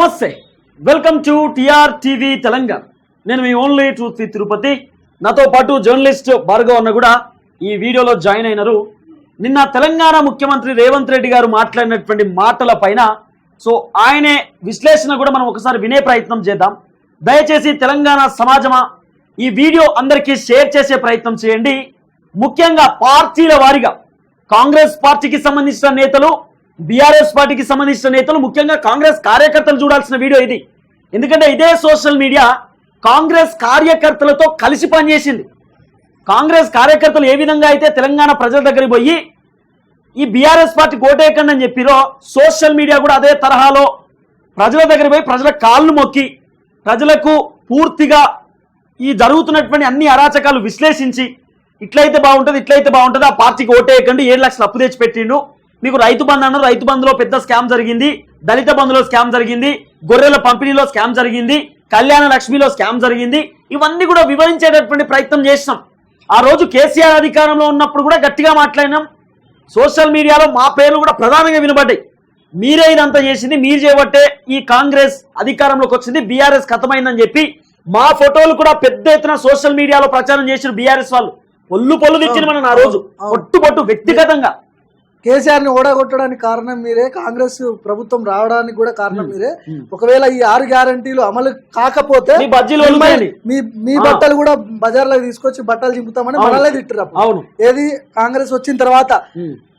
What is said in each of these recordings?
నమస్తే. Welcome to TR TV Telangana. నేను మీ ఓన్లీ ట్రూత్ విత్ తిరుపతి. నాతో పాటు జర్నలిస్ట్ భార్గవ్ అన్న కూడా ఈ వీడియోలో జాయిన్ అయినారు. నిన్న తెలంగాణ ముఖ్యమంత్రి రేవంత్ రెడ్డి గారు మాట్లాడినటువంటి మాటల పైన సో ఆయనే విశ్లేషణ కూడా మనం ఒకసారి వినే ప్రయత్నం చేద్దాం. దయచేసి తెలంగాణ సమాజమా ఈ వీడియో అందరికీ షేర్ చేసే ప్రయత్నం చేయండి. ముఖ్యంగా పార్టీల వారిగా కాంగ్రెస్ పార్టీకి సంబంధించిన నేతలు బీఆర్ఎస్ పార్టీకి సంబంధించిన నేతలు ముఖ్యంగా కాంగ్రెస్ కార్యకర్తలు చూడాల్సిన వీడియో ఇది. ఎందుకంటే ఇదే సోషల్ మీడియా కాంగ్రెస్ కార్యకర్తలతో కలిసి పనిచేసింది. కాంగ్రెస్ కార్యకర్తలు ఏ విధంగా అయితే తెలంగాణ ప్రజల దగ్గరికి పోయి ఈ బీఆర్ఎస్ పార్టీ కోటేయకండి అని చెప్పిరో సోషల్ మీడియా కూడా అదే తరహాలో ప్రజల దగ్గర పోయి ప్రజల కాళ్ళు మొక్కి ప్రజలకు పూర్తిగా ఈ జరుగుతున్నటువంటి అన్ని అరాచకాలు విశ్లేషించి ఇట్లయితే బాగుంటుంది ఇట్లయితే బాగుంటుంది ఆ పార్టీకి ఓటేయకండి ఏడు లక్షలు అప్పు తెచ్చిపెట్టిండు. మీకు రైతు బంధు అన్నారు రైతు బంధులో పెద్ద స్కామ్ జరిగింది దళిత బంధులో స్కామ్ జరిగింది గొర్రెల పంపిణీలో స్కామ్ జరిగింది కళ్యాణ లక్ష్మిలో స్కామ్ జరిగింది ఇవన్నీ కూడా వివరించేటటువంటి ప్రయత్నం చేసినాం. ఆ రోజు కేసీఆర్ అధికారంలో ఉన్నప్పుడు కూడా గట్టిగా మాట్లాడినాం. సోషల్ మీడియాలో మా పేర్లు కూడా ప్రధానంగా వినబడ్డాయి. మీరే ఇదంతా చేసింది మీరు చేయబట్టే ఈ కాంగ్రెస్ అధికారంలోకి వచ్చింది బీఆర్ఎస్ ఖతమైందని చెప్పి మా ఫోటోలు కూడా పెద్ద ఎత్తున సోషల్ మీడియాలో ప్రచారం చేసిన బీఆర్ఎస్ వాళ్ళు. ఒళ్ళు పొల్లు తెచ్చిన మనం ఆ రోజు. పొట్టు పొట్టు వ్యక్తిగతంగా. కేసీఆర్ని ఓడగొట్టడానికి కారణం మీరే కాంగ్రెస్ ప్రభుత్వం రావడానికి కూడా కారణం మీరే. ఒకవేళ ఈ ఆరు గ్యారంటీలు అమలు కాకపోతే మీ. మీ. బట్టలు కూడా బజార్లోకి తీసుకొచ్చి బట్టలు చింపుతామని. మనలే తిట్టరు ఏది? కాంగ్రెస్ వచ్చిన తర్వాత.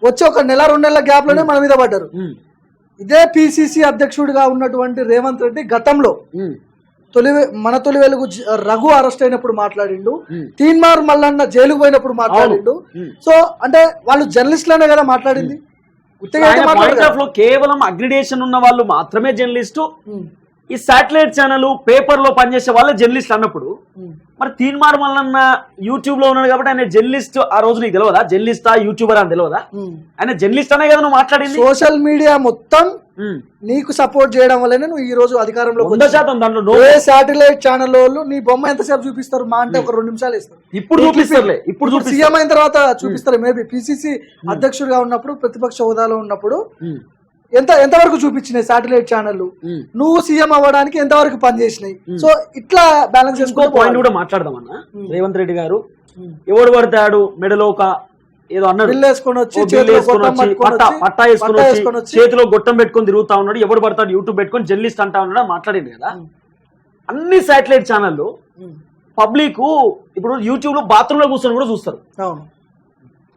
వచ్చి ఒక నెల రెండు నెలల గ్యాప్లోనే మన మీద పడ్డారు. ఇదే పిసిసి అధ్యక్షుడిగా ఉన్నటువంటి రేవంత్ రెడ్డి గతంలో తొలి మన తొలి వెలుగు రఘు అరెస్ట్ అయినప్పుడు మాట్లాడిండు. తీన్మార్ మల్లన్న జైలుకు పోయినప్పుడు మాట్లాడిండు. సో అంటే వాళ్ళు జర్నలిస్టులనే కదా మాట్లాడింది. కేవలం అగ్రిడేషన్ ఉన్న వాళ్ళు మాత్రమే జర్నలిస్టు. ఈ శాటిలైట్ ఛానల్ పేపర్లో పనిచేసే వాళ్ళే జర్నలిస్ట్ అన్నప్పుడు. మరి తీన్మార్ మల్లన్న యూట్యూబ్లో ఉన్నాడు కాబట్టి ఆయన జర్నలిస్ట్ ఆ రోజు నీకు తెలియదా జర్నలిస్టా యూట్యూబర్ అని తెలియదా. ఆయన జర్నలిస్ట్ అనే కదా నువ్వు మాట్లాడింది? సోషల్ మీడియా మొత్తం. నీకు సపోర్ట్ చేయడం వల్లనే నువ్వు ఈ రోజు అధికారంలోకి వంద. శాతం దాంట్లో ఏ శాటిలైట్ ఛానల్ వాళ్ళు నీ బొమ్మ ఎంతసేపు చూపిస్తారు? మా అంటే ఒక రెండు నిమిషాలు ఇస్తారు ఇప్పుడు చూపిస్తారులే ఇప్పుడు చూపిస్తారు. సీఎం అయిన తర్వాత చూపిస్తారు. మేబీ. పిసిసి అధ్యక్షుడిగా ఉన్నప్పుడు ప్రతిపక్ష హోదాలో ఉన్నప్పుడు ఎంత ఎంతవరకు చూపించినాయి శాటిలైట్ ఛానల్. నువ్వు సీఎం అవ్వడానికి ఎంతవరకు పనిచేసినాయి? సో ఇట్లా బ్యాలెన్స్ ఇంకో చేసుకుంటూ పాయింట్. కూడా మాట్లాడదామన్నా రేవంత్ రెడ్డి గారు. ఎవడు పడతాడు? మెడలో ఒక ఏదో అన్నాడు. పట్టా వేసుకొని చేతిలో గొట్టం పెట్టుకొని తిరుగుతా ఉన్నాడు. ఎవడు పడతాడు? యూట్యూబ్ పెట్టుకొని జర్నలిస్ట్ అంటా ఉన్నాడు? మాట్లాడింది కదా. అన్ని శాటిలైట్ ఛానళ్ళు. పబ్లిక్ ఇప్పుడు యూట్యూబ్లో బాత్రూమ్లో కూర్చొని కూడా చూస్తారు.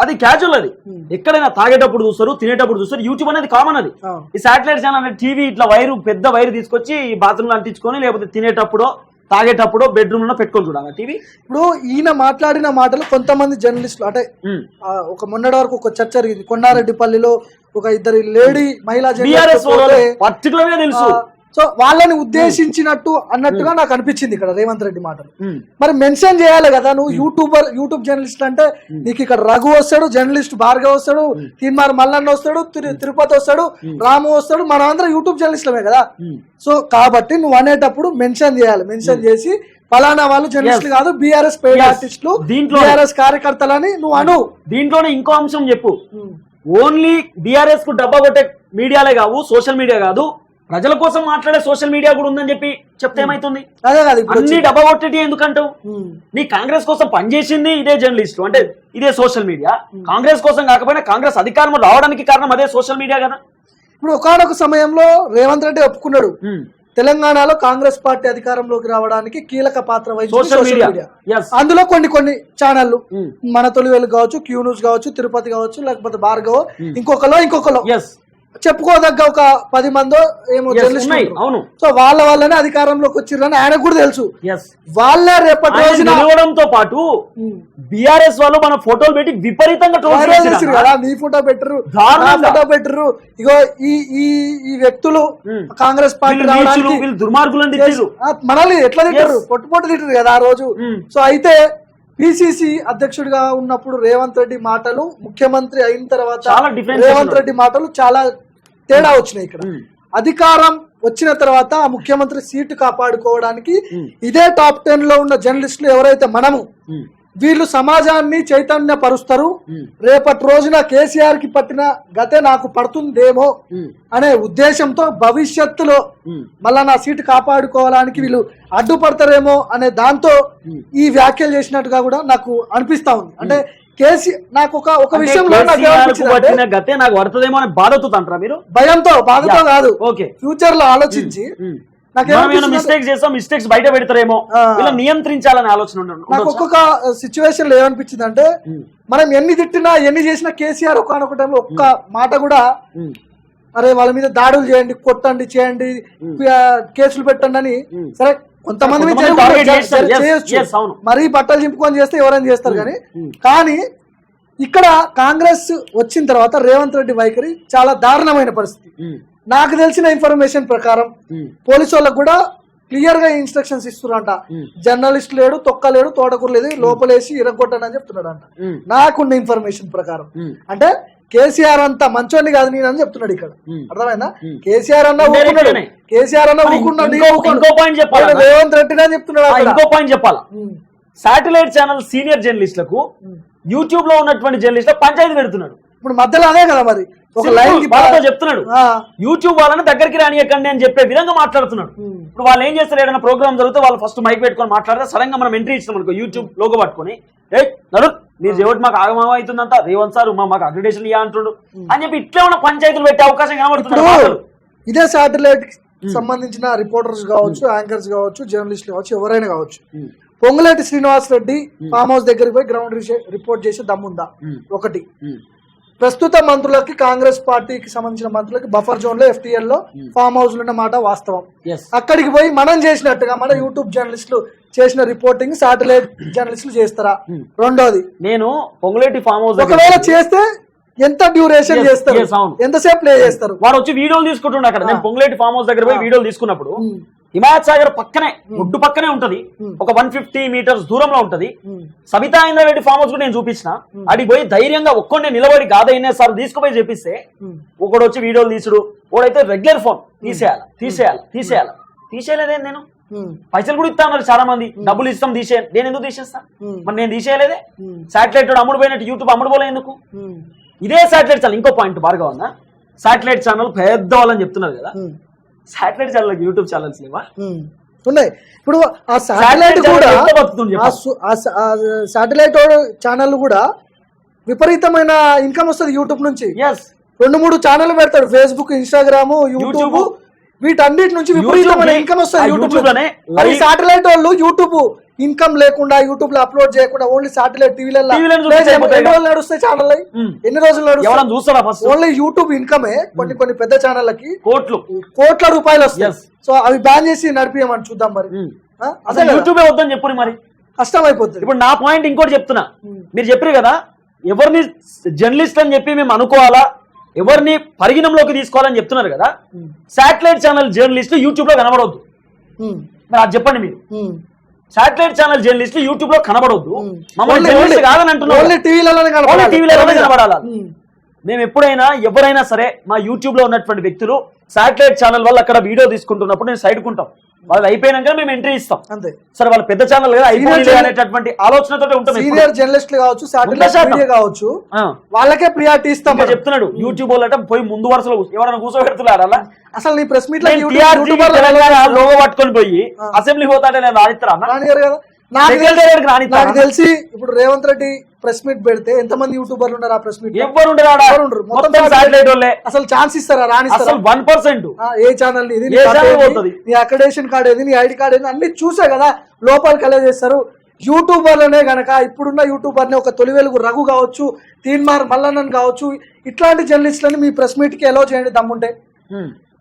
అది క్యాజువల్ అది. ఉమ్. ఎక్కడైనా తాగేటప్పుడు చూస్తారు తినేటప్పుడు చూస్తారు యూట్యూబ్ అనేది కామన్ అది. ఈ శాటిలైట్ ఛానల్ అనేది టీవీ ఇట్లా వైరు పెద్ద వైరు తీసుకొచ్చి ఈ బాత్రూమ్లో అంటించుకొని లేకపోతే తినేటప్పుడో తాగేటప్పుడో బెడ్రూమ్లో పెట్టుకొని చూడాలి టీవీ ఇప్పుడు ఈయన మాట్లాడిన మాటలు కొంతమంది జర్నలిస్టులు అంటే ఆ, ఒక మొన్నటి వరకు ఒక చర్చ జరిగింది. కొండారెడ్డిపల్లిలో ఒక ఇద్దరు లేడీ మహిళా పర్టికులర్గా తెలుసు. సో వాళ్ళని ఉద్దేశించినట్టు అన్నట్టుగా నాకు అనిపించింది ఇక్కడ రేవంత్ రెడ్డి మాటలు. ఉమ్, మరి మెన్షన్ చేయాలి కదా నువ్వు యూట్యూబర్ యూట్యూబ్ జర్నలిస్ట్ అంటే నీకు ఇక్కడ రఘు వస్తాడు జర్నలిస్ట్ భార్గవ్ వస్తాడు తీన్మార్ మల్లన్న వస్తాడు తిరు- తిరుపతి వస్తాడు రాము వస్తాడు మనం అందరం యూట్యూబ్ జర్నలిస్టులమే కదా. సో కాబట్టి నువ్వు అనేటప్పుడు మెన్షన్ చేయాలి. మెన్షన్ చేసి ఫలానా వాళ్ళు జర్నలిస్టులు కాదు బీఆర్ఎస్ పెయిడ్. ఆర్టిస్టులు దీంట్లో- బీఆర్ఎస్ కార్యకర్తలని నువ్వు అను. దీంట్లోనే ఇంకో అంశం చెప్పు. ఓన్లీ బీఆర్ఎస్కు డబ్బా కొట్టే మీడియాలే కావు సోషల్ మీడియా కాదు. ప్రజల కోసం మాట్లాడే సోషల్ మీడియా కూడా ఉందని చెప్పి చెప్తే ఏమైతుంది? అన్ని డబ్బా కొట్టేటి ఎందుకంటావు. నీ కాంగ్రెస్ కోసం పనిచేసింది ఇదే జర్నలిస్ట్ అంటే ఇదే సోషల్ మీడియా. కాంగ్రెస్ కోసం కాకపోయినా కాంగ్రెస్ అధికారంలో రావడానికి కారణం అదే సోషల్ మీడియా కదా. ఇప్పుడు ఒకనొక సమయంలో రేవంత్ రెడ్డి ఒప్పుకున్నాడు. తెలంగాణలో కాంగ్రెస్ పార్టీ అధికారంలోకి రావడానికి కీలక పాత్ర వహించింది అందులో కొన్ని కొన్ని ఛానళ్ళు. మన తొలి వెలుగు కావచ్చు క్యూ న్యూస్ కావచ్చు తిరుపతి కావచ్చు లేకపోతే భార్గవ్ ఇంకొకలో ఇంకొకలో. చెప్పుకోదగ్గ ఒక పది మందో ఏమో ఉంటారు. అవును సో వాళ్ళ వల్లనే అధికారంలోకి వచ్చిర్రని ఆయనకు కూడా తెలుసు వాళ్ళే రేపటి రోజున నిలవడంతో పాటు. బీఆర్ఎస్ వాళ్ళు మన ఫోటోలు పెట్టి విపరీతంగా ట్రోల్ కదా నీ ఫోటో పెట్టరు. ఫోటో పెట్టరు ఇగో ఈ ఈ ఈ వ్యక్తులు. కాంగ్రెస్ పార్టీ రావడానికి దుర్మార్గులను మనల్ని ఎట్లా Yes. పొట్టు పొట్టు తింటారు కదా ఆ రోజు. సో అయితే పిసిసి అధ్యక్షుడిగా ఉన్నప్పుడు రేవంత్ రెడ్డి మాటలు ముఖ్యమంత్రి అయిన తర్వాత రేవంత్. రెడ్డి మాటలు చాలా తేడా వచ్చినాయి ఇక్కడ. అధికారం వచ్చిన తర్వాత ఆ ముఖ్యమంత్రి సీటు కాపాడుకోవడానికి. ఇదే టాప్ టెన్లో ఉన్న జర్నలిస్టులు ఎవరైతే మనము. వీళ్ళు సమాజాన్ని చైతన్యపరుస్తారు. ఉమ్, రేపటి రోజున కేసీఆర్కి పట్టిన గతే నాకు పడుతుందేమో అనే ఉద్దేశంతో భవిష్యత్తులో మళ్ళా నా సీటు కాపాడుకోవడానికి వీళ్ళు అడ్డుపడతారేమో అనే దాంతో. ఈ వ్యాఖ్యలు చేసినట్టుగా కూడా నాకు అనిపిస్తా ఉంది. అంటే కేసీ నాకు ఒక ఒక విషయంలో గతే నాకు పడుతుందేమో అని బాధతో మీరు? భయంతో బాధతో. కాదు. ఓకే. ఫ్యూచర్లో ఆలోచించి మిస్టేక్స్ చేస్తాం మిస్టేక్స్ బయట పెడతారేమో. ఇలా నియంత్రించాలనే ఆలోచన నాకు? ఒక్కొక్క సిచ్యువేషన్లో ఏమనిపించింది అంటే మనం ఎన్ని తిట్టినా ఎన్ని చేసినా కేసీఆర్ ఒకనొక టైంలో ఒక్క మాట కూడా అరే వాళ్ళ మీద దాడులు చేయండి కొట్టండి చేయండి కేసులు పెట్టండి అని. సరే కొంతమంది. మరీ బట్టలు చింపుకొని చేస్తే ఎవరైనా చేస్తారు కానీ. కానీ ఇక్కడ కాంగ్రెస్ వచ్చిన తర్వాత రేవంత్ రెడ్డి వైఖరి చాలా దారుణమైన పరిస్థితి నాకు తెలిసిన ఇన్ఫర్మేషన్ ప్రకారం పోలీసు వాళ్ళకు కూడా క్లియర్గా ఇన్స్ట్రక్షన్స్ ఇస్తున్నారంట. జర్నలిస్ట్ లేడు తొక్క లేడు తోటకూర లేదు లోపలేసి ఇరగొట్టండి అని చెప్తున్నాడు అంట ఉమ్, నాకున్న ఇన్ఫర్మేషన్ ప్రకారం అంటే కేసీఆర్ అంత మంచోని కాదు నేను అని చెప్తున్నాడు ఇక్కడ. అర్థమైందా. కేసీఆర్ అన్న ఊరుకున్నాడు. కేసీఆర్ అన్న ఊరుకున్నాడు ఇంకో- చెప్పాలా? ఆయన రేవంత్ రెడ్డి అని చెప్తున్నాడు. ఇంకో పాయింట్ చెప్పాలా. శాటిలైట్ ఛానల్ సీనియర్ జర్నలిస్టులకు ఉమ్. యూట్యూబ్లో ఉన్నటువంటి జర్నలిస్టులు పంచాయతీ పెడుతున్నాడు. ఇప్పుడు మధ్యలో అదే కదా మరి. ఒక లైన్ వాళ్ళతో చెప్తున్నాడు. యూట్యూబ్ వాళ్ళని దగ్గరికి రానియకండి అని చెప్పే విధంగా మాట్లాడుతున్నాడు. ఉమ్. ఇప్పుడు వాళ్ళు ఏం చేస్తారు? ఏదైనా ప్రోగ్రామ్ జరిగితే వాళ్ళు ఫస్ట్ మైక్ పెట్టుకొని మాట్లాడితే సడన్గా మనం ఎంట్రీ ఇస్తాం అనుకో యూట్యూబ్ లోగో పట్టుకొని. ఏ నడు మీరు చెవిటి మాకు ఆగమం అవుతుందంట. రేవంత్ సార్ మా మాకు అగ్రిడేషన్ ఇయ్యా అంటుండు. అని చెప్పి ఇట్లా ఉన్న పంచాయతీలు పెట్టే అవకాశం కనబడుతుంది ఇదే శాటిలైట్ సంబంధించిన రిపోర్టర్స్ కావచ్చు యాంకర్స్ కావచ్చు జర్నలిస్టులు కావచ్చు ఎవరైనా కావచ్చు. పొంగులేటి శ్రీనివాస్ రెడ్డి ఫామ్ హౌస్ దగ్గరికి పోయి గ్రౌండ్ రిపోర్ట్ చేసే దమ్ముందా? ఒకటి. ప్రస్తుత మంత్రులకి కాంగ్రెస్ పార్టీకి సంబంధించిన మంత్రులకి బఫర్ జోన్లో ఎఫ్టీఎల్లో ఫామ్ హౌస్ ఉన్న మాట వాస్తవం. అక్కడికి పోయి మనం చేసినట్టుగా మన యూట్యూబ్ జర్నలిస్టులు చేసిన రిపోర్టింగ్ శాటిలైట్ జర్నలిస్టులు చేస్తారా? రెండోది. నేను పొంగులేటి ఫామ్ హౌస్ ఒకవేళ చేస్తే ఎంత డ్యూరేషన్ చేస్తారు. ఎంతసేపు ప్లే చేస్తారు? వాడు వచ్చి వీడియోలు తీసుకుంటుండే అక్కడ. నేను పొంగులేటి ఫామ్ హౌస్ దగ్గర పోయి వీడియోలు తీసుకున్నప్పుడు. హిమాయత్ సాగర్ పక్కనే ఒడ్డు పక్కనే ఉంటది. ఒక వన్ ఫిఫ్టీ మీటర్స్ దూరంలో ఉంటది. సబితా ఇంద్రారెడ్డి ఫామ్ హౌస్ కూడా నేను చూపించిన. అడిగి పోయి ధైర్యంగా ఒక్కొండే నిలబడి గాదైనా సార్ తీసుకుపోయి చెప్పిస్తే. ఒకడు వచ్చి వీడియోలు తీసుడు. ఒకడైతే రెగ్యులర్ ఫోన్ తీసేయాలి తీసేయాలి తీసేయాలి. తీసేయలేదే నేను. పైసలు కూడా ఇస్తా ఉన్నారు చాలా మంది డబ్బులు ఇస్తాం తీసే నేను ఎందుకు తీసేస్తా. మరి నేను తీసేయలేదే. శాటిలైట్ అమ్ముడు పోయినట్టు యూట్యూబ్ అమ్ముడు పోలే ఎందుకు. ఇదే శాటిలైట్ ఛానల్ ఇంకో పాయింట్ బాగా ఉందా శాటిలైట్ ఛానల్ పెద్ద వాళ్ళని చెప్తున్నారు కదా. శాటిలైట్ ఛానల్ యూట్యూబ్ ఛానల్స్ లేవా. ఉన్నాయి. ఇప్పుడు ఆ శాటిలైట్ channel కూడా ఎంత బతుకుతుంది ఆ సు- ఆ స- ఆ శాటిలైట్ ఛానల్ కూడా విపరీతమైన ఇన్కమ్ వస్తుంది యూట్యూబ్ నుంచి. రెండు మూడు ఛానల్ పెడతాడు. Facebook Instagram YouTube YouTube. వీటన్నిటి నుంచి విపరీతమైన ఇన్కమ్ వస్తుంది యూట్యూబ్లోనే శాటిలైట్ వాళ్ళు యూట్యూబ్ ఇన్కమ్ లేకుండా యూట్యూబ్లో అప్లోడ్ చేయకుండా ఓన్లీ శాటిలైట్ టీవీలలో ఎన్ని రోజులు నడుస్తాయి ఛానల్. ఎన్ని రోజులు చూస్తారా ఓన్లీ యూట్యూబ్ ఇన్కమే కొన్ని కొన్ని పెద్ద ఛానళ్ళకి కోట్లు. కోట్ల రూపాయలు వస్తాయి. సో అవి బ్యాన్ చేసి నడిపియమని చూద్దాం మరి. అసలు. యూట్యూబే వద్దని చెప్పురు మరి. కష్టం అయిపోతుంది ఇప్పుడు నా పాయింట్ ఇంకోటి చెప్తున్నా. మీరు చెప్పారు కదా ఎవరిని జర్నలిస్ట్ అని చెప్పి మేము అనుకోవాలా? ఎవరిని పరిగణంలోకి తీసుకోవాలని చెప్తున్నారు కదా. శాటిలైట్ ఛానల్ జర్నలిస్టులు యూట్యూబ్లో కనబడవద్దు. మరి అది చెప్పండి మీరు. శాటిలైట్ ఛానల్ జర్నలిస్టులు యూట్యూబ్లో. మమ్మల్ని జర్నలిస్ట్ కాదని టీవీలలోనే. టీవీలోనే కనబడాలి. మేము ఎప్పుడైనా ఎవరైనా సరే మా యూట్యూబ్లో ఉన్నటువంటి వ్యక్తులు శాటిలైట్ ఛానల్ వాళ్ళు అక్కడ వీడియో తీసుకుంటున్నప్పుడు నేను సైడ్ కుంటాం వాళ్ళు అయిపోయినాక మేము ఎంట్రీ ఇస్తాం. అంతే. సరే వాళ్ళ పెద్ద ఛానల్ కదా అయిపోయింది అనేటటువంటి ఆలోచనతో ఉంటాం. సీనియర్ జర్నలిస్టులు కావచ్చు కావచ్చు. వాళ్ళకే ప్రియారిటీ ఇస్తాం. చెప్తున్నాడు యూట్యూబ్ వాళ్ళట పోయి ముందు వరుసలో కూర్చో- ఎవరైనా కూర్చోబెడుతున్నారు అలా? అసలు నీ ప్రెస్ మీట్లో లోగో పట్టుకొని పోయి అసెంబ్లీ పోతాడే నేను కదా. నాకు తెలిసి- ఇప్పుడు రేవంత్ రెడ్డి ప్రెస్ మీట్ పెడితే ఎంతమంది యూట్యూబర్లు ఉన్నారు ఆ ప్రెస్ మీట్. ఎవరు ఉండరు. మొత్తం వాళ్ళే. అసలు ఛాన్స్ ఇస్తారా? రాణిస్తారా అసలు వన్ పర్సెంట్ ఏ ఛానల్ ఇది నీ అక్రెడేషన్ కార్డ్ ఏది? నీ ఐడి కార్డ్ ఏది? అన్ని చూసే కదా లోపలికి ఎలా చేస్తారు. యూట్యూబర్లనే గనక ఇప్పుడున్న యూట్యూబర్ని ఒక తొలి వెలుగు రఘు కావచ్చు తీన్మార్ మల్లన్నన్ కావచ్చు ఇట్లాంటి జర్నలిస్టులని మీ ప్రెస్ మీట్కి ఎలా చేయండి దమ్ముంటే.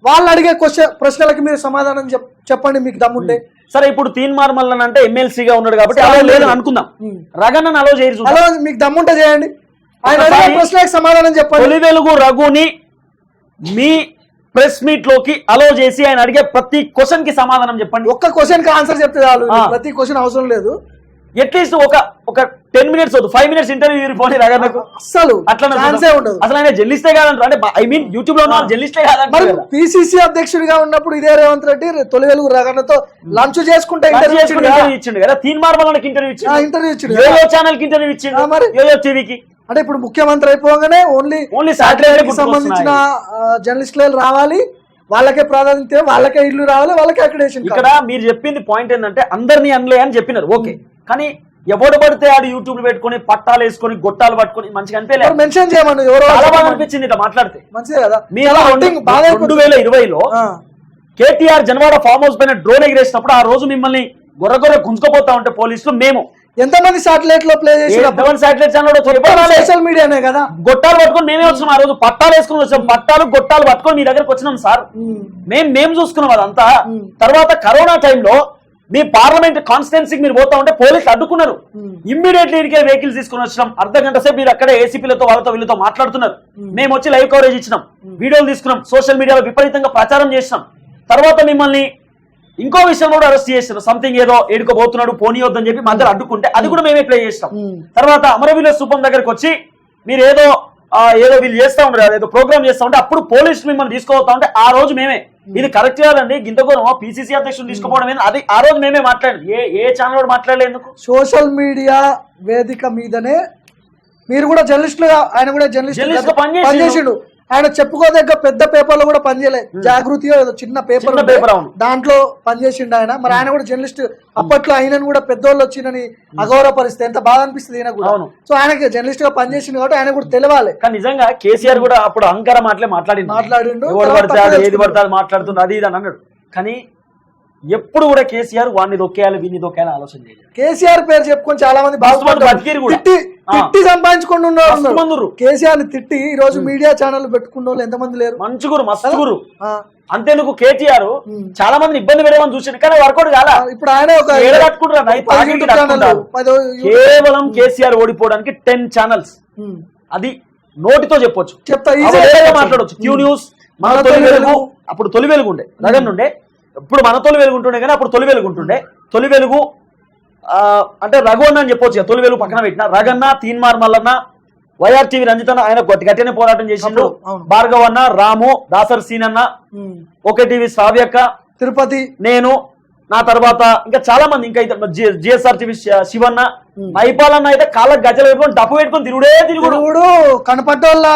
వాళ్ళు అడిగే క్వశ్చన్ ప్రశ్నలకి మీరు సమాధానం చెప్- చెప్పండి మీకు దమ్ముంటే సరే ఇప్పుడు తీన్ మార్మల్ అంటే ఎమ్మెల్సీగా ఉన్నాడు కాబట్టి అలా లేదని అనుకుందాం. ఉమ్. రగన్న అలో చేయరు. అలా మీకు దమ్ముంటే చేయండి. ఆయన అడిగే ప్రశ్నలకు సమాధానం చెప్పండి. తొలి వెలుగు రఘుని మీ ప్రెస్ మీట్లోకి అలో చేసి ఆయన అడిగే ప్రతి క్వశ్చన్కి సమాధానం చెప్పండి. ఒక్క క్వశ్చన్కి ఆన్సర్ చెప్తే చాలు. ప్రతి క్వశ్చన్ అవసరం లేదు. అట్లీస్ట్ ఒక ఒక టెన్ మినిట్స్ వద్దు ఫైవ్ మినిట్స్ ఇంటర్వ్యూ పోనీ రగన్నకు అస్సలు అట్లా ఛాన్సే ఉండదు. అసలు ఆయన జర్నలిస్టే కాదంటారు. అంటే ఐ మీన్ యూట్యూబ్లో ఉన్న జర్నలిస్టే కాదంటారు కదా. పిసిసి అధ్యక్షుడిగా ఉన్నప్పుడు ఇదే రేవంత్ రెడ్డి తొలి వెలుగు రగన్నతో లంచ్ చేసుకుంటే ఇంటర్వ్యూ ఇచ్చిండు కదా. తీన్ మార్మలకి ఇంటర్వ్యూ ఇచ్చిండు. ఇంటర్వ్యూ ఇచ్చిండు యోయో ఛానల్కి ఇంటర్వ్యూ ఇచ్చిండు. ఆ, మరి. యోయో టీవీకి అంటే ఇప్పుడు ముఖ్యమంత్రి అయిపోగానే ఓన్లీ ఓన్లీ సాటిలైట్కి సంబంధించిన జర్నలిస్టులు రావాలి. వాళ్ళకే ప్రాధాన్యత వాళ్ళకే ఇల్లు రావాలి వాళ్ళకే అక్రిడేషన్ ఇక్కడ మీరు చెప్పింది పాయింట్ ఏంటంటే అందరినీ అనలే అని చెప్పినారు. ఓకే కానీ ఎవడు పడితే ఆడు యూట్యూబ్ పెట్టుకొని పట్టాలు వేసుకొని గొట్టాలు పట్టుకొని మంచిగా అనిపించలేదు మెన్షన్ చేయమని ఎవరో చాలా బాగా అనిపించింది ఇట్లా మాట్లాడితే. మంచిదే కదా. రెండు hurting, బాగా రెండు వేల ఇరవైలో కేటీఆర్ జనవాడ ఫామ్ హౌస్ పైన డ్రోన్ ఎగిరేసినప్పుడు ఆ రోజు మిమ్మల్ని గొర్ర గొర్ర గుంజుకోపోతా ఉంటే పోలీసులు మేము. ఎంతమంది సాటిలైట్లో ప్లే చేసినప్పుడు సాటిలైట్ ఛానల్ సోషల్ మీడియానే కదా? గొట్టాలు పట్టుకొని మేమే వచ్చినాం ఆ రోజు. పట్టాలు వేసుకుని వచ్చాం. పట్టాలు గొట్టాలు పట్టుకొని మీ దగ్గరకు వచ్చినాం సార్. మేము. మేము చూసుకున్నాం అదంతా. తర్వాత కరోనా టైంలో మీ పార్లమెంట్ కాన్స్టిట్యున్సీకి మీరు పోతా ఉంటే పోలీసులు అడ్డుకున్నారు. Hmm. ఇమ్మీడియట్లీ ఇడికే వెహికల్స్ తీసుకుని వచ్చినాం. అర్ధ గంట సేపు మీరు అక్కడే ఏసీపీలతో వాళ్ళతో వీళ్ళతో మాట్లాడుతున్నారు. మేము వచ్చి లైవ్ కవరేజ్ ఇచ్చినాం. వీడియోలు తీసుకున్నాం. సోషల్ మీడియాలో విపరీతంగా ప్రచారం చేసినాం. తర్వాత మిమ్మల్ని ఇంకో విషయం కూడా అరెస్ట్ చేశారు సంథింగ్ ఏదో ఏడుకోబోతున్నాడు పోనీయొద్దని చెప్పి మధ్యలో అడ్డుకుంటే అది కూడా మేమే ప్లే చేస్తాం Hmm. తర్వాత అమరవీర స్థూపం దగ్గరకు వచ్చి మీరు ఏదో ఏదో వీళ్ళు చేస్తా ఉండరు ఏదో ప్రోగ్రామ్ చేస్తా ఉంటే అప్పుడు పోలీసులు మిమ్మల్ని తీసుకోవతా ఉంటే ఆ రోజు మేమే. ఇది కరెక్ట్ కాదండి గింతకోరం పిసిసి అధ్యక్షుడు తీసుకోవడం? అది ఆ రోజు మేమే మాట్లాడాం ఏ ఏ ఛానల్ కూడా మాట్లాడలేదు సోషల్ మీడియా వేదిక మీదనే మీరు కూడా జర్నలిస్టులుగా ఆయన కూడా జర్నలిస్ట్ పనిచేసిండు. ఆయన చెప్పుకోదగ్గ పెద్ద పేపర్లో కూడా పనిచేయలే. జాగృతి ఏదో చిన్న పేపర్. దాంట్లో పనిచేసిండు ఆయన. మరి ఆయన కూడా జర్నలిస్ట్. అప్పట్లో ఆయనను కూడా పెద్దోళ్ళు వచ్చినని అగౌరవపరిస్తే ఎంత బాధ అనిపిస్తుంది ఈయన కూడా. సో ఆయనకి జర్నలిస్ట్గా పనిచేసిండు కాబట్టి ఆయన కూడా తెలవాలి. కానీ నిజంగా కేసీఆర్ కూడా అప్పుడు అహంకార మాటలే మాట్లాడిండు. పడితే అది మాట్లాడుతుంది అది ఇది అని అన్నాడు. కానీ ఎప్పుడు కూడా కేసీఆర్ వాడిని దొక్కేయాలి వీడిని దొక్కేయాలి ఆలోచన చేయలేదు. కేసీఆర్ పేరు చెప్పుకొని చాలా మంది మంది. బతికిరు కూడా. తిట్టి. తిట్టి సంపాదించుకుని ఉన్నారు మంది. కేసీఆర్ని తిట్టి ఈ రోజు మీడియా ఛానల్ పెట్టుకున్న వాళ్ళు ఎంతమంది లేరు? మంచుగురు మస్తుగురు. ఆ, అంతేందుకు కేటీఆర్. చాలా మందిని ఇబ్బంది పెట్టమని చూసింది కానీ వర్కౌట్ కాలా. ఇప్పుడు ఆయన కేవలం కేసీఆర్ ఓడిపోవడానికి టెన్ ఛానల్స్. అది నోటితో చెప్పొచ్చు. చెప్తా మాట్లాడొచ్చు. క్యూ న్యూస్ మన తొలి వెలుగు అప్పుడు తొలి వెలుగు ఉండే. ఉండే. ఇప్పుడు మన తొలి వెలుగు ఉంటుండే కానీ అప్పుడు తొలి వెలుగు ఉంటుండే తొలి వెలుగు ఆ, అంటే రఘు అన్న అని చెప్పొచ్చు తొలి వెలుగు పక్కన పెట్టిన రగన్న తీన్మార్ మల్లన్న వైఆర్ టీవీ రంజిత్ ఆయన గట్టి గట్టినే పోరాటం చేసిండు. భార్గవ్ అన్న రాము దాసర్ సీన్ అన్న. ఓకే టీవీ శ్రావ్యక్క తిరుపతి నేను నా తర్వాత ఇంకా చాలా మంది ఇంకా అయితే జిఎస్ఆర్ శివన్న మైపాలన్న అయితే కాళ్ళ గజలు పెట్టుకొని డప్పు పెట్టుకొని తిరుగుడే తిరుగుడు. కనపడ్డోళ్ళ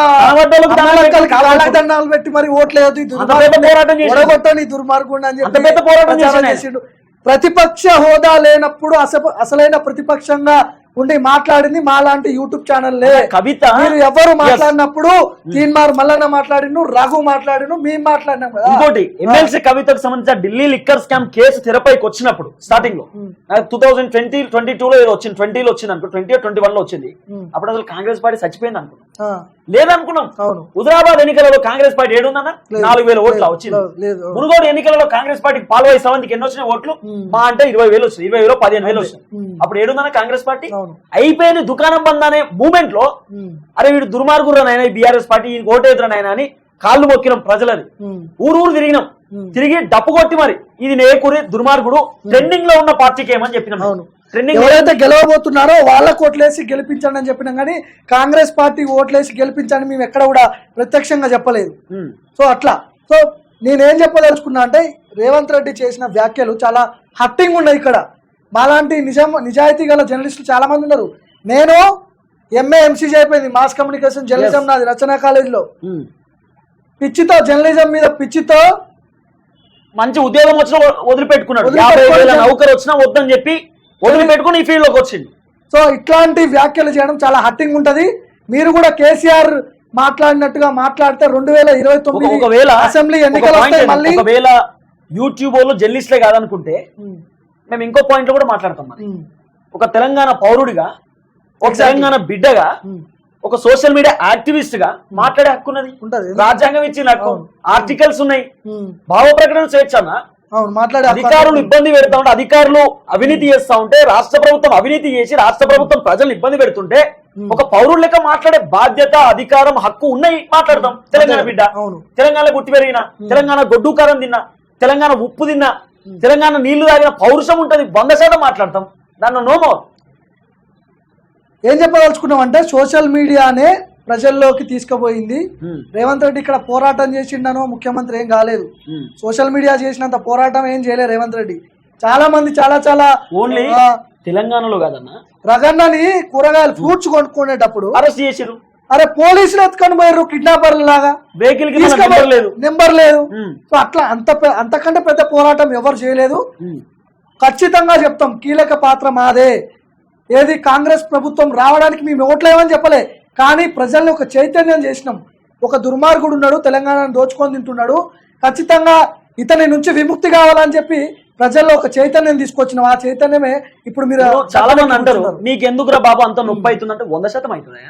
పెట్టి మరి ఓట్లేదు పోరాటం దుర్మార్గుడు అని చెప్పి పెద్ద చేసిండు. ప్రతిపక్ష హోదా లేనప్పుడు అస- అసలైన ప్రతిపక్షంగా ఉండి మాట్లాడింది మా లాంటి యూట్యూబ్ ఛానల్లే. కవిత. మీరు ఎవరు. మాట్లాడినప్పుడు తీన్మార్ మల్లన్న మాట్లాడిను రఘు మాట్లాడిను మేము మాట్లాడినాం కదా. ఇంకోటి ఎమ్మెల్సీ కవితకు సంబంధించిన ఢిల్లీ లిక్కర్ స్కామ్ కేసు తెరపైకి వచ్చినప్పుడు స్టార్టింగ్లో. Two thousand twenty twenty two లో ఏదో వచ్చింది ట్వంటీలో వచ్చింది అనుకో ట్వంటీ ట్వంటీ వన్లో వచ్చింది. Hmm. అప్పుడు అసలు కాంగ్రెస్ పార్టీ చచ్చిపోయింది అనుకున్నాం. ఆ, లేదనుకున్నాం. హుజరాబాద్ ఎన్నికలలో కాంగ్రెస్ పార్టీ లేదు. నాలుగు వేల ఓట్లు. వచ్చింది. మునుగోడు ఎన్నికలలో కాంగ్రెస్ పార్టీకి పాల్వాయి సవంతికి ఎన్ని వచ్చినాయి ఓట్లు. మా అంటే ఇరవై వేలు వచ్చినాయి. ఇరవై వేలు పదిహేను వేలు Hmm. అప్పుడు ఏడుందన్న కాంగ్రెస్ పార్టీ అవును. అయిపోయింది దుకాణం బంద్ అనే మూమెంట్లో అరే వీడు దుర్మార్గురు నాయన బీఆర్ఎస్ పార్టీ ఈయనకి ఓటేద్దరు నాయన అని కాళ్ళు మొక్కినాం ప్రజలని ఉమ్, ఊరు ఊరు తిరిగినాం. తిరిగి డప్పు కొట్టి మరి. ఇది నేకూరి దుర్మార్గుడు ట్రెండింగ్లో ఉన్న పార్టీకి ఏమని చెప్పినాం ఎవరైతే గెలవబోతున్నారో వాళ్ళకు ఓట్లేసి గెలిపించండి అని చెప్పినాం కానీ కాంగ్రెస్ పార్టీ ఓట్లేసి గెలిపించండి మేము ఎక్కడ కూడా ప్రత్యక్షంగా చెప్పలేదు. సో అట్లా. సో నేనేం చెప్పదలుచుకున్నా అంటే రేవంత్ రెడ్డి చేసిన వ్యాఖ్యలు చాలా హట్టింగ్ ఉన్నాయి ఇక్కడ. మాలాంటి నిజం నిజాయితీ గల జర్నలిస్టులు చాలా మంది ఉన్నారు. నేను ఎంఏ ఎంసీజీ అయిపోయింది మాస్ కమ్యూనికేషన్ జర్నలిజం నాది రచనా కాలేజీలో. పిచ్చితో జర్నలిజం మీద పిచ్చితో మంచి ఉద్యోగం వచ్చినా వదిలిపెట్టుకున్నాడు. యాభై వేల నౌకరు వచ్చినా వద్దని చెప్పి వదిలిపెట్టుకుని ఈ ఫీల్డ్లోకి వచ్చింది. సో ఇట్లాంటి వ్యాఖ్యలు చేయడం చాలా హట్టింగ్ ఉంటది. మీరు కూడా కేసీఆర్ మాట్లాడినట్టుగా మాట్లాడితే రెండు వేల ఇరవై తొమ్మిది ఒకవేళ అసెంబ్లీ ఎన్నికలు వస్తాయి మళ్ళీ ఒకవేళ యూట్యూబ్ వాళ్ళు జర్నలిస్ట్లే కాదనుకుంటే మేము ఇంకో పాయింట్లో కూడా మాట్లాడతాం ఒక తెలంగాణ పౌరుడిగా ఒక. తెలంగాణ బిడ్డగా. ఒక సోషల్ మీడియా యాక్టివిస్ట్గా మాట్లాడే హక్కు ఉన్నది. ఉంటది. రాజ్యాంగం ఇచ్చిన హక్కు. ఆర్టికల్స్ ఉన్నాయి. భావ ప్రకటన స్వేచ్ఛ అవును మాట్లాడే అధికారులు ఇబ్బంది పెడతా ఉంటే అధికారులు అవినీతి చేస్తా ఉంటే రాష్ట్ర ప్రభుత్వం అవినీతి చేసి రాష్ట్ర ప్రభుత్వం ప్రజలు ఇబ్బంది పెడుతుంటే ఒక పౌరుడు లెక్క మాట్లాడే బాధ్యత అధికారం హక్కు ఉన్నాయి మాట్లాడతాం తెలంగాణ బిడ్డ. అవును. తెలంగాణ గుట్టి పెరిగిన తెలంగాణ గొడ్డు కారం తిన్నా తెలంగాణ ఉప్పు తిన్నా తెలంగాణ నీళ్ళు తాగిన పౌరుషం ఉంటది వంద శాతం మాట్లాడతాం. దాన్ని నోమో ఏం చెప్పదలుచుకున్నాం అంటే సోషల్ మీడియానే ప్రజల్లోకి తీసుకుపోయింది. రేవంత్ రెడ్డి ఇక్కడ పోరాటం చేసిండనో ముఖ్యమంత్రి ఏం కాలేదు. సోషల్ మీడియా చేసినంత పోరాటం ఏం చేయలేదు రేవంత్ రెడ్డి. చాలా మంది చాలా చాలా ఓన్లీ తెలంగాణలో కాదన్నా? రగన్నని కూరగాయలు ఫ్రూట్స్ కొనుక్కునేటప్పుడు అరెస్ట్ చేసిరు అరే పోలీసులు ఎత్తుకొని పోయారు కిడ్నాపర్ల లాగా వెహికల్ నెంబర్ లేదు. సో అట్లా అంత అంతకంటే పెద్ద పోరాటం ఎవరు చేయలేదు. ఖచ్చితంగా చెప్తాం కీలక పాత్ర మాదే. ఏది కాంగ్రెస్ ప్రభుత్వం రావడానికి మేము ఓట్లేమని చెప్పలే. కానీ ప్రజల్ని ఒక చైతన్యం చేసినాం. ఒక దుర్మార్గుడు ఉన్నాడు తెలంగాణను దోచుకొని తింటున్నాడు. ఖచ్చితంగా ఇతని నుంచి విముక్తి కావాలని చెప్పి ప్రజల్లో ఒక చైతన్యం తీసుకొచ్చినాం. ఆ చైతన్యమే ఇప్పుడు మీరు చాలా మంది అంటారు మీకు ఎందుకురా బాబు అంత నొప్పి అవుతుందంటే వంద శాతం అవుతుంది.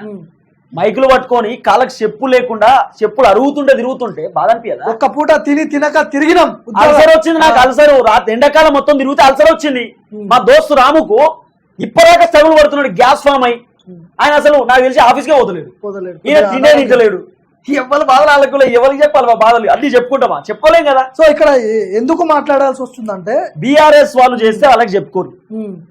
మైకులు పట్టుకొని కాళ్ళకి చెప్పు లేకుండా చెప్పులు అరుగుతుంటే తిరుగుతుంటే బాధ అనిపించదా ఒక్క పూట తిని తినక తిరిగినాం. అల్సర్ వచ్చింది నాకు అల్సర్. రాత్రి ఎండాకాలం మొత్తం తిరిగితే అల్సర్ వచ్చింది. మా దోస్తు రాముకు ఇప్పటిదాకా స్ట్రగుల్ పడుతున్నాడు గ్యాస్ ఫామ్ అయి. ఆయన అసలు నాకు తెలిసి ఆఫీస్కే పోతలేడు పోతలేడు. ఈయన తినే తింటలేడు. ఎవరి బాధలు వాళ్ళకు ఎవరికి చెప్పాలి మా బాధలు? అన్ని చెప్పుకుంటామా? చెప్పుకోలేం కదా. సో ఇక్కడ ఎందుకు మాట్లాడాల్సి వస్తుందంటే బీఆర్ఎస్ వాళ్ళు చేస్తే వాళ్ళకి చెప్పుకోరు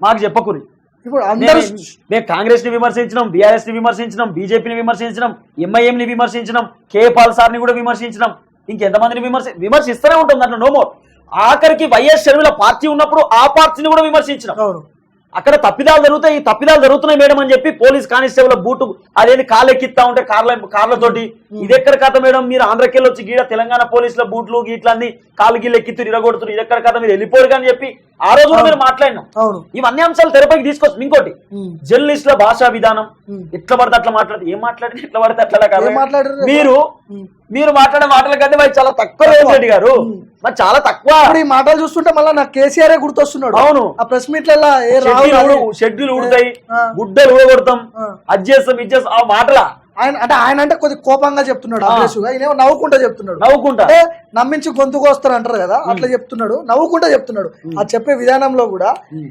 మాకు చెప్పకూరి ఇప్పుడు అందరూ నేను- మేము కాంగ్రెస్ని విమర్శించినాం బీఆర్ఎస్ని విమర్శించినాం బీజేపీని విమర్శించినాం ఎంఐఎం ని విమర్శించినాం కే పాల్ సార్ని కూడా విమర్శించినాం. ఇంకెంతమందిని విమర్శ విమర్శిస్తూనే ఉంటుంది దాంట్లో నోమో ఆఖరికి వైఎస్ షర్మిల పార్టీ ఉన్నప్పుడు ఆ పార్టీని కూడా విమర్శించినాం. అక్కడ తప్పిదాలు జరుగుతాయి ఈ తప్పిదాలు జరుగుతున్నాయి మేడం అని చెప్పి పోలీస్ కానిస్టేబుల్ బూటు అదేంటి కాళ్ళు ఎక్కిస్తా ఉంటే కార్ల కార్లతోటి. ఇది ఎక్కడ కథ మేడం? మీరు ఆంధ్రకెళ్ళి వచ్చి గీడ తెలంగాణ పోలీసుల బూట్లు గీట్లన్నీ కాళ్ళు గీళ్ళు ఎక్కిత్తు ఇరగొడుతున్నారు. ఇది ఎక్కడ కథ? మీరు వెళ్ళిపోరు కానీ చెప్పి ఆ రోజు కూడా మీరు మాట్లాడినాం. ఇవన్నీ అంశాలు తెరపైకి తీసుకొచ్చి ఇంకోటి. జర్నలిస్టుల భాషా విధానం. ఎట్లా పడితే అట్లా మాట్లాడితే ఏం మాట్లాడితే ఎట్లా పడితే అట్లా? మీరు. మీరు మాట్లాడే మాటల కంటే మరి చాలా తక్కువ రెడ్డి గారు. మరి చాలా తక్కువ. ఇప్పుడు ఈ మాటలు చూస్తుంటే మళ్ళీ నాకు కేసీఆర్ గుర్తొస్తున్నాడు. అవును. ఆ ప్రెస్ మీట్లలో రావు షెడ్యూల్ రావు. ఊడు- షెడ్యూల్ ఉడతాయి ఆ. గుడ్డలు ఊడగొడతాం. అది చేస్తాం ఇది చేస్తాం. ఆ మాటల? ఆయన అంటే ఆయన అంటే కొద్ది కోపంగా చెప్తున్నాడు అగ్రెసివ్గా. ఈయన నవ్వుకుంటా చెప్తున్నాడు. నవ్వుకుంటా? అంటే నమ్మించి గొంతుకు వస్తారు అంటారు కదా అట్లా చెప్తున్నాడు. నవ్వుకుంటా చెప్తున్నాడు. ఆ చెప్పే విధానంలో కూడా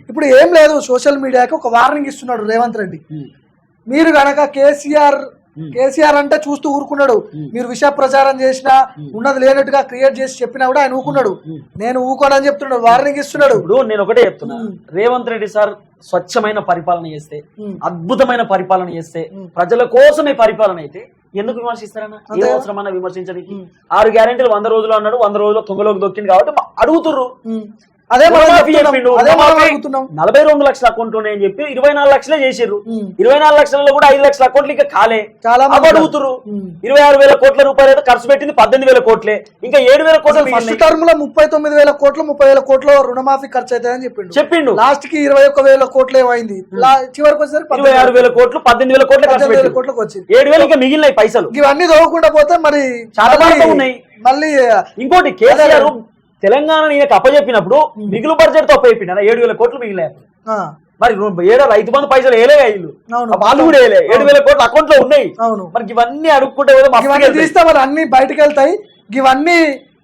ఇప్పుడు ఏం లేదు సోషల్ మీడియాకి ఒక వార్నింగ్ ఇస్తున్నాడు రేవంత్ రెడ్డి. మీరు గనక కేసీఆర్ కేసీఆర్ అంటే చూస్తూ ఊరుకున్నాడు. మీరు విష ప్రచారం చేసినా ఉన్నది లేనట్టుగా క్రియేట్ చేసి చెప్పినా కూడా ఆయన ఊకున్నాడు నేను ఊకోనని చెప్తున్నాడు వార్నింగ్ ఇస్తున్నాడు. ఇప్పుడు నేను ఒకటే చెప్తున్నా. రేవంత్ రెడ్డి సార్ స్వచ్ఛమైన పరిపాలన చేస్తే. అద్భుతమైన పరిపాలన చేస్తే ప్రజల కోసమే పరిపాలన అయితే ఎందుకు విమర్శిస్తారన్నా? ఏ అవసరమన్నా విమర్శించడానికి? ఆరు గ్యారెంటీలు వంద రోజులు అన్నాడు వంద రోజులు తుంగలోకి దొక్కింది కాబట్టి అడుగుతుర్రు. అదే నలభై రెండు లక్షల అకౌంట్ ఉన్నాయని చెప్పి ఇరవై నాలుగు లక్షలే చేసిర్రు. ఇరవై నాలుగు లక్షలలో కూడా ఐదు లక్షల అకౌంట్లు ఇంకా కాలే. చాలా అడుగుతురు. ఇరవై ఆరు వేల కోట్ల రూపాయలు అయితే ఖర్చు పెట్టింది పద్దెనిమిది వేల కోట్లే. ఇంకా ఏడు వేల కోట్లు ఫస్ట్. టర్మ్లో ముప్పై తొమ్మిది వేల కోట్లు ముప్పై వేల కోట్లు రుణమాఫీ ఖర్చు అవుతాయని చెప్పిండు. చెప్పిండు. లాస్ట్కి ఇరవై ఒక్క వేల కోట్లు ఏమైంది? చివరికి వచ్చేసరికి ఇరవై ఆరు వేల కోట్లు పద్దెనిమిది వేల కోట్ల ఖర్చు వేల కోట్లకు వచ్చింది. ఏడు వేలు ఇంకా మిగిలినాయి పైసలు. ఇవన్నీ దోవకుండా పోతే మరి చాలా ఉన్నాయి. మళ్ళీ ఇంకోటి కేసీఆర్ తెలంగాణ ఈయనకు అప్పచెప్పినప్పుడు మిగులు బడ్జెట్తో అప్పచెప్పిండు ఏడు వేల కోట్లు మిగిలాయి ఆ, మరి ఏడో రైతు బంధు పైసలు వేలే ఇల్లు. వాళ్ళు కూడా వేయలే. ఏడు వేల కోట్లు అకౌంట్లో ఉన్నాయి. అవును. మరి ఇవన్నీ అడుక్కుంటే. తీస్తే మరి అన్ని బయటకు వెళ్తాయి ఇవన్నీ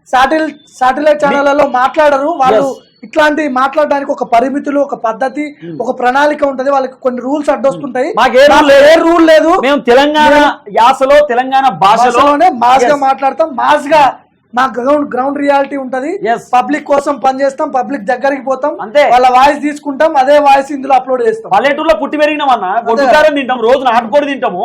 సాటిల్ సాటిలైట్ ఛానళ్ళలో మాట్లాడరు. వాళ్ళు ఇట్లాంటి మాట్లాడడానికి ఒక పరిమితులు ఒక పద్ధతి ఒక ప్రణాళిక ఉంటది. వాళ్ళకి కొన్ని రూల్స్ అడ్డొస్తుంటాయి. ఏ రూల్ లేదు. మేము తెలంగాణ యాసలో తెలంగాణ భాషలో భాషలోనే మాస్గా. మాట్లాడతాం. మాస్గా మా గ్రౌండ్ గ్రౌండ్ రియాలిటీ ఉంటది. పబ్లిక్ కోసం పనిచేస్తాం పబ్లిక్ దగ్గరికి పోతాం. అంతే. వాళ్ళ వాయిస్ తీసుకుంటాం అదే వాయిస్ ఇందులో అప్లోడ్ చేస్తాం. పల్లెటూరులో పుట్టి పెరిగినాం అన్న గొడ్డుకారం తింటాం రోజు నాటుకోడి తింటాము.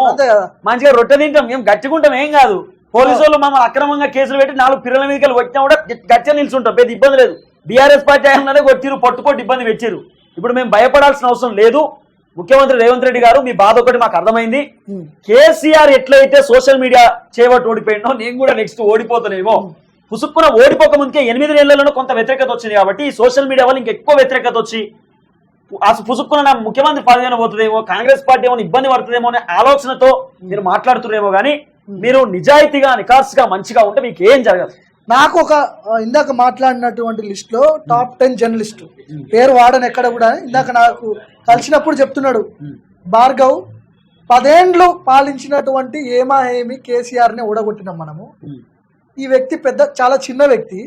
మంచిగా రొట్టె తింటాం మేము గట్టిగుంటాం ఏం కాదు. పోలీసు వాళ్ళు మమ్మల్ని అక్రమంగా కేసులు పెట్టి నాలుగు పిల్లల మీదకి వచ్చినా కూడా గట్టిగా నిల్చుంటాం పెద్ద ఇబ్బంది లేదు. బీఆర్ఎస్ పార్టీ అయినదే కొట్టిరు పట్టుకోటి ఇబ్బంది పెట్టిరు. ఇప్పుడు మేము భయపడాల్సిన అవసరం లేదు. ముఖ్యమంత్రి రేవంత్ రెడ్డి గారు మీ బాధ ఒకటి మాకు అర్థమైంది. కేసీఆర్ ఎట్లయితే సోషల్ మీడియా చేపట్టి ఓడిపోయిందో నేను కూడా నెక్స్ట్ ఓడిపోతానేమో పుసుక్కున ఓడిపోక ముందుకే ఎనిమిది నెలల్లోనే కొంత వ్యతిరేకత వచ్చింది కాబట్టి ఈ సోషల్ మీడియా వల్ల ఇంకెక్కువ వ్యతిరేకత వచ్చి అసలు పుసుక్కున నా ముఖ్యమంత్రి పదవి పోతుందేమో కాంగ్రెస్ పార్టీ ఏమైనా ఇబ్బంది పడుతుందేమో అనే ఆలోచనతో మీరు మాట్లాడుతున్నారేమో కానీ మీరు నిజాయితీగా నికార్స్గా మంచిగా ఉంటే మీకు ఏం జరగదు. నాకు ఒక ఇందాక మాట్లాడినటువంటి లిస్ట్లో టాప్ టెన్ జర్నలిస్ట్. పేరు వాడని ఎక్కడ కూడా ఇందాక నాకు కలిసినప్పుడు చెప్తున్నాడు. భార్గవ్ పదేండ్లు పాలించినటువంటి ఏమా ఏమి కేసీఆర్ని ఊడగొట్టినాం మనము. ఈ వ్యక్తి పెద్ద చాలా చిన్న వ్యక్తి.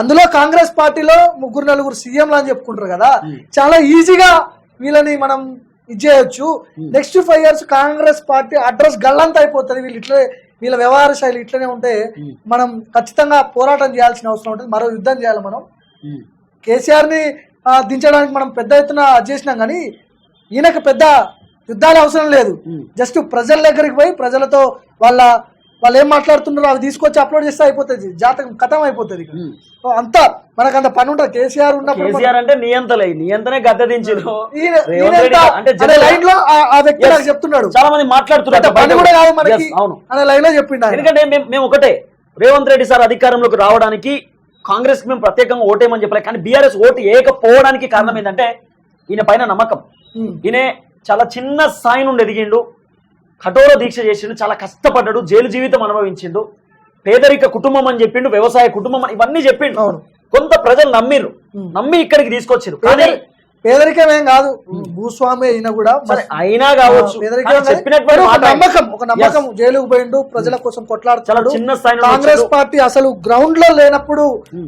అందులో కాంగ్రెస్ పార్టీలో ముగ్గురు నలుగురు సీఎంలు అని చెప్పుకుంటారు కదా. చాలా ఈజీగా వీళ్ళని మనం ఇది చేయొచ్చు. Next five years Congress party address గల్లంత అయిపోతుంది. వీళ్ళు ఇట్లే వీళ్ళ వ్యవహార శైలి ఇట్లనే ఉంటే మనం ఖచ్చితంగా పోరాటం చేయాల్సిన అవసరం ఉంటుంది. మరో యుద్ధం చేయాలి మనం. కేసీఆర్ని దించడానికి మనం పెద్ద ఎత్తున చేసినాం కానీ ఈయనకు పెద్ద యుద్ధాలు అవసరం లేదు. జస్ట్ ప్రజల దగ్గరికి పోయి ప్రజలతో వాళ్ళ వాళ్ళు ఏం మాట్లాడుతున్నారో అవి తీసుకొచ్చి అప్లోడ్ చేస్తే అయిపోతుంది. జాతకం కథం అయిపోతుంది. సో అంతా మనకు అంత పని ఉంటుంది కేసీఆర్ ఉన్నప్పుడు కేసీఆర్ అంటే నియంతలే నియంతనే గద్దె దించారు లైన్లో ఆ- ఆ వ్యక్తి Yes. నాకు చెప్తున్నాడు. చాలా మంది మాట్లాడుతున్నారు అంత పని కూడా కాదు మనకి. Yes, అవును. అనే లైన్లో చెప్పిండు. ఎందుకంటే మేము ఒకటే. రేవంత్ రెడ్డి సార్ అధికారంలోకి రావడానికి కాంగ్రెస్ మేము ప్రత్యేకంగా ఓటేయమని చెప్పలే. కానీ బీఆర్ఎస్ ఓటు వేయకపోవడానికి కారణం ఏంటంటే ఈయన పైన నమ్మకం. ఈయన చాలా చిన్న స్థాయి నుండి ఎదిగిండు. కఠోర దీక్ష చేసిండు చాలా కష్టపడ్డాడు జైలు జీవితం అనుభవించిండు పేదరిక కుటుంబం అని చెప్పిండు వ్యవసాయ కుటుంబం అని ఇవన్నీ చెప్పిండు. అవును. కొంత ప్రజలు నమ్మిరు. నమ్మి ఇక్కడికి తీసుకొచ్చారు కానీ పేదరి- పేదరికం ఏం కాదు. భూస్వామి అయినా కూడా అయినా కావచ్చు. నమ్మకం ఒక నమ్మకం. జైలుకు పోయిండు ప్రజల కోసం కొట్లాడుతున్నాడు. చిన్న కాంగ్రెస్. పార్టీ అసలు గ్రౌండ్లో లేనప్పుడు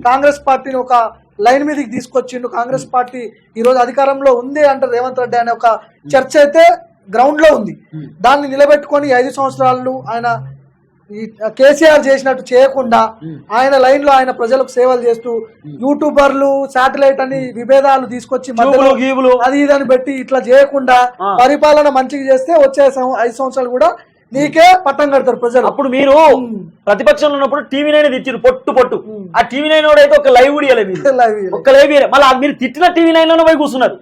కాంగ్రెస్ పార్టీని ఒక లైన్ మీదకి తీసుకొచ్చిండు. కాంగ్రెస్ పార్టీ ఈ రోజు అధికారంలో ఉంది అంటే రేవంత్ రెడ్డి అనే ఒక చర్చ అయితే గ్రౌండ్లో ఉంది Hmm. దాన్ని నిలబెట్టుకొని ఐదు సంవత్సరాలు ఆయన ఈ కేసీఆర్ చేసినట్టు చేయకుండా Hmm. ఆయన లైన్లో ఆయన ప్రజలకు సేవలు చేస్తూ యూట్యూబర్లు శాటిలైట్ అని విభేదాలు తీసుకొచ్చి. అది ఇది అని పెట్టి ఇట్లా చేయకుండా. పరిపాలన మంచిగా చేస్తే వచ్చే ఐదు సంవత్సరాలు కూడా నీకే పట్టం కడతారు ప్రజలు అప్పుడు మీరు ప్రతిపక్షంలో ఉన్నప్పుడు టీవీ నైన్ తిట్టిరు పొట్టు పొట్టు. ఆ టీవీ నైన్ అయితే ఒక లైవ్ ఇవ్వలేదు మీరు లైవ్ మళ్ళీ మీరు తిట్టిన టీవీ నైన్లోనే పోయి కూర్చున్నారు.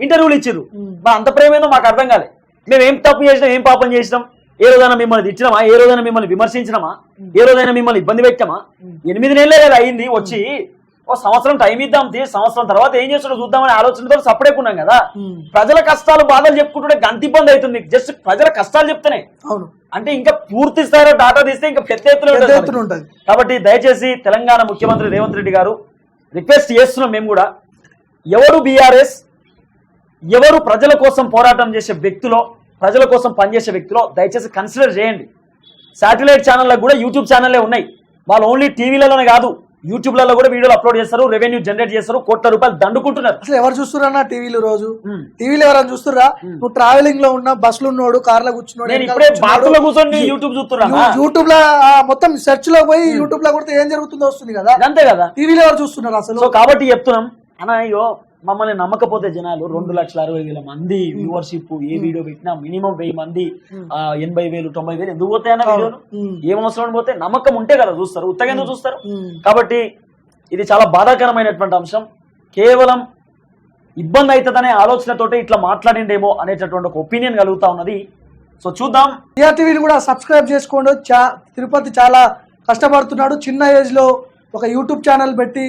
ఇంటర్వ్యూలు ఇచ్చిర్రు ఉమ్. మా అంత ప్రేమ ఏందో మాకు అర్థం కాలే మేము ఏం తప్పు చేసినాం ఏం పాపం చేసినాం? ఏ రోజైనా మిమ్మల్ని తిట్టినామా? ఏ రోజైనా మిమ్మల్ని విమర్శించినామా? ఏ రోజైనా మిమ్మల్ని ఇబ్బంది పెట్టామా? ఎనిమిది నెలలే కదా అయింది వచ్చి ఓ సంవత్సరం టైం ఇద్దాం తీ సంవత్సరం తర్వాత ఏం చేస్తాడో చూద్దామని ఆలోచనతో సపడేకున్నాం కదా. ప్రజల కష్టాలు బాధలు చెప్పుకుంటుంటే గంత ఇబ్బంది అవుతుంది జస్ట్ ప్రజల కష్టాలు చెప్తేనే. అవును. అంటే ఇంకా పూర్తి స్థాయిలో డాటా తీస్తే ఇంకా పెద్ద ఎత్తున ఉంటది. కాబట్టి దయచేసి తెలంగాణ ముఖ్యమంత్రి రేవంత్ రెడ్డి గారు రిక్వెస్ట్ చేస్తున్నాం మేము కూడా. ఎవరు బీఆర్ఎస్ ఎవరు ప్రజల కోసం పోరాటం చేసే వ్యక్తులో ప్రజల కోసం పనిచేసే వ్యక్తులో దయచేసి కన్సిడర్ చేయండి. శాటిలైట్ ఛానళ్ళకు కూడా యూట్యూబ్ ఛానల్లే ఉన్నాయి. వాళ్ళు ఓన్లీ టీవీలలోనే కాదు యూట్యూబ్లలో కూడా వీడియోలు అప్లోడ్ చేస్తారు రెవెన్యూ జనరేట్ చేస్తారు కోట్ల రూపాయలు దండుకుంటున్నారు. అసలు ఎవరు చూస్తున్నా టీవీలు రోజు. టీవీలో ఎవరైనా చూస్తురా నువ్వు ట్రావెలింగ్లో ఉన్నా బస్సులో ఉన్నాడు కార్లో కూర్చున్నాడు కూర్చొని యూట్యూబ్ చూస్తున్నా యూట్యూబ్లో మొత్తం సెర్చ్లో పోయి యూట్యూబ్లో కొడితే ఏం జరుగుతుందో వస్తుంది కదా? అంతే కదా? టీవీలో ఎవరు చూస్తున్నారు అసలు? కాబట్టి చెప్తున్నాం. అన్న అయ్యో మమ్మల్ని నమ్మకపోతే జనాలు రెండు లక్షల అరవై వేల మంది వ్యూవర్షిప్ ఏ వీడియో పెట్టినా మినిమం వెయ్యి మంది ఆ, ఎనభై వేలు తొంభై వేలు ఎందుకు పోతాయన్న వీడియోలు? ఉమ్. ఏం అవసరం పోతే నమ్మకం ఉంటే కదా చూస్తారు. ఉత్తగా ఎందుకు చూస్తారు. కాబట్టి ఇది చాలా బాధాకరమైనటువంటి అంశం. కేవలం ఇబ్బంది అవుతుందనే ఆలోచనతోటే ఇట్లా మాట్లాడిండేమో అనేటటువంటి ఒక ఒపీనియన్ కలుగుతా ఉన్నది. సో చూద్దాం. టీఆర్ టీవీని కూడా సబ్స్క్రైబ్ చేసుకోండి. తిరుపతి చాలా కష్టపడుతున్నాడు. చిన్న ఏజ్లో ఒక యూట్యూబ్ ఛానల్ పెట్టి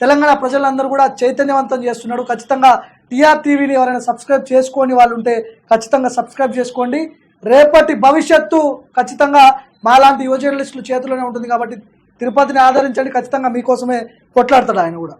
తెలంగాణ ప్రజలందరూ కూడా చైతన్యవంతం చేస్తున్నాడు ఖచ్చితంగా టీఆర్ టీవీని ఎవరైనా సబ్స్క్రైబ్ చేసుకోని వాళ్ళు ఉంటే ఖచ్చితంగా సబ్స్క్రైబ్ చేసుకోండి. రేపటి భవిష్యత్తు ఖచ్చితంగా మాలాంటి యువ జర్నలిస్టుల చేతిలోనే ఉంటుంది కాబట్టి తిరుపతిని ఆదరించండి. ఖచ్చితంగా మీకోసమే కొట్లాడతాడు ఆయన కూడా.